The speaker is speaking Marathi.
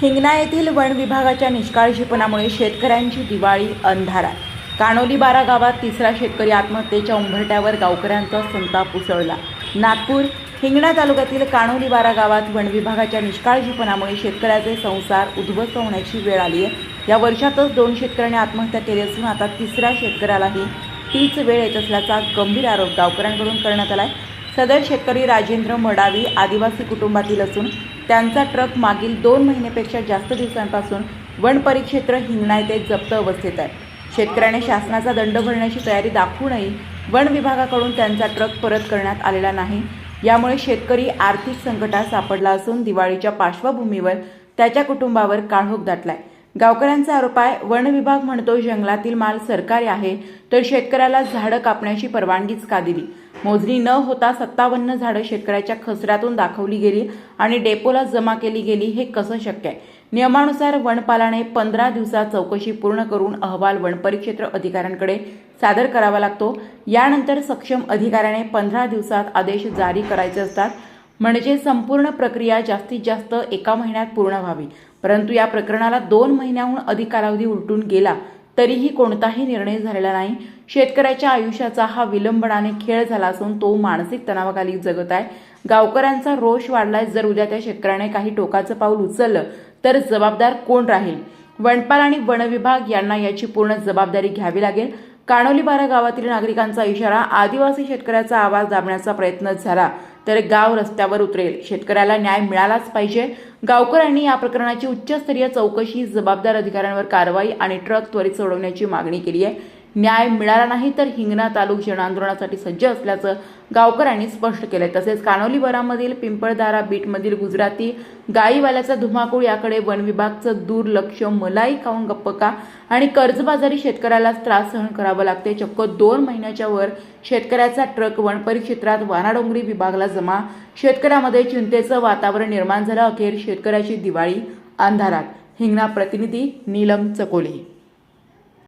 हिंगणा येथील वन विभागाच्या निष्काळजीपणामुळे शेतकऱ्यांची दिवाळी अंधारात. कानोली बारा गावात तिसरा शेतकरी आत्महत्येच्या उंबरट्यावर गावकऱ्यांचा संताप उसळला नागपूर हिंगणा तालुक्यातील कानोली बारा गावात वन विभागाच्या निष्काळजीपणामुळे शेतकऱ्याचे संसार उद्ध्वस्त होण्याची वेळ आली आहे. या वर्षातच दोन शेतकऱ्यांनी आत्महत्या केली असून आता तिसऱ्या शेतकऱ्यालाही तीच वेळ येत असल्याचा गंभीर आरोप गावकऱ्यांकडून करण्यात आला आहे सदर शेतकरी राजेंद्र मडावी आदिवासी कुटुंबातील असून त्यांचा ट्रक मागील दोन महिन्यापेक्षा जास्त दिवसांपासून वन परिक्षेत्र हिंगणा येथे जप्त अवस्थेत आहे. शेतकऱ्याने शासनाचा दंड भरण्याची तयारी दाखवूनही वन विभागाकडून त्यांचा ट्रक परत करण्यात आलेला नाही. यामुळे शेतकरी आर्थिक संकटात सापडला असून दिवाळीच्या पार्श्वभूमीवर त्याच्या कुटुंबावर काळोख दाटलाय. गावकऱ्यांचा आरोप आहे वन विभाग म्हणतो जंगलातील माल सरकारी आहे तर शेतकऱ्याला झाडं कापण्याची परवानगीच का दिली? मोजणी न होता सत्तावन्न झाडं शेतकऱ्याच्या खसऱ्यातून दाखवली गेली आणि डेपोला जमा केली गेली हे कसं शक्य आहे? नियमानुसार वनपालाने पंधरा दिवसात चौकशी पूर्ण करून अहवाल वनपरिक्षेत्र अधिकाऱ्यांकडे सादर करावा लागतो. यानंतर सक्षम अधिकाऱ्याने पंधरा दिवसात आदेश जारी करायचे असतात. म्हणजे संपूर्ण प्रक्रिया जास्तीत जास्त एका महिन्यात पूर्ण व्हावी. परंतु या प्रकरणाला दोन महिन्याहून अधिक कालावधी उलटून गेला तरीही कोणताही निर्णय झालेला नाही. शेतकऱ्याच्या आयुष्याचा हा विलंबनाने खेळ झाला असून तो मानसिक तणावाखाली जगत आहे. गावकऱ्यांचा रोष वाढलाय. जर उद्या त्या शेतकऱ्याने काही टोकाचं पाऊल उचललं तर जबाबदार कोण राहील? वनपाल आणि वन विभाग यांना याची पूर्ण जबाबदारी घ्यावी लागेल. कानोलीबारा गावातील नागरिकांचा इशारा आदिवासी शेतकऱ्याचा आवाज दाबण्याचा प्रयत्न झाला तर गाव रस्त्यावर उतरेल. शेतकऱ्याला न्याय मिळालाच पाहिजे. गावकऱ्यांनी या प्रकरणाची उच्चस्तरीय चौकशी जबाबदार अधिकाऱ्यांवर कारवाई आणि ट्रक त्वरित सोडवण्याची मागणी केली आहे. न्याय मिळाला नाही तर हिंगणा तालुक जनआंदोलनासाठी सज्ज असल्याचं गावकऱ्यांनी स्पष्ट केलंय. तसेच कानोली पिंपळदारा बीटमधील गुजराती गाईवाल्याचा धुमाकूळ याकडे वन विभागचं दुर्लक्ष मलाई खाऊन गप्प का आणि कर्जबाजारी शेतकऱ्यालाच त्रास सहन करावा लागते. चक्क दोन महिन्याच्या वर शेतकऱ्याचा ट्रक वन परिक्षेत्रात वानाडोंगरी विभागला जमा. शेतकऱ्यामध्ये चिंतेचं वातावरण निर्माण झालं. अखेर शेतकऱ्याची दिवाळी अंधारात. हिंगणा प्रतिनिधी नीलम चकोली.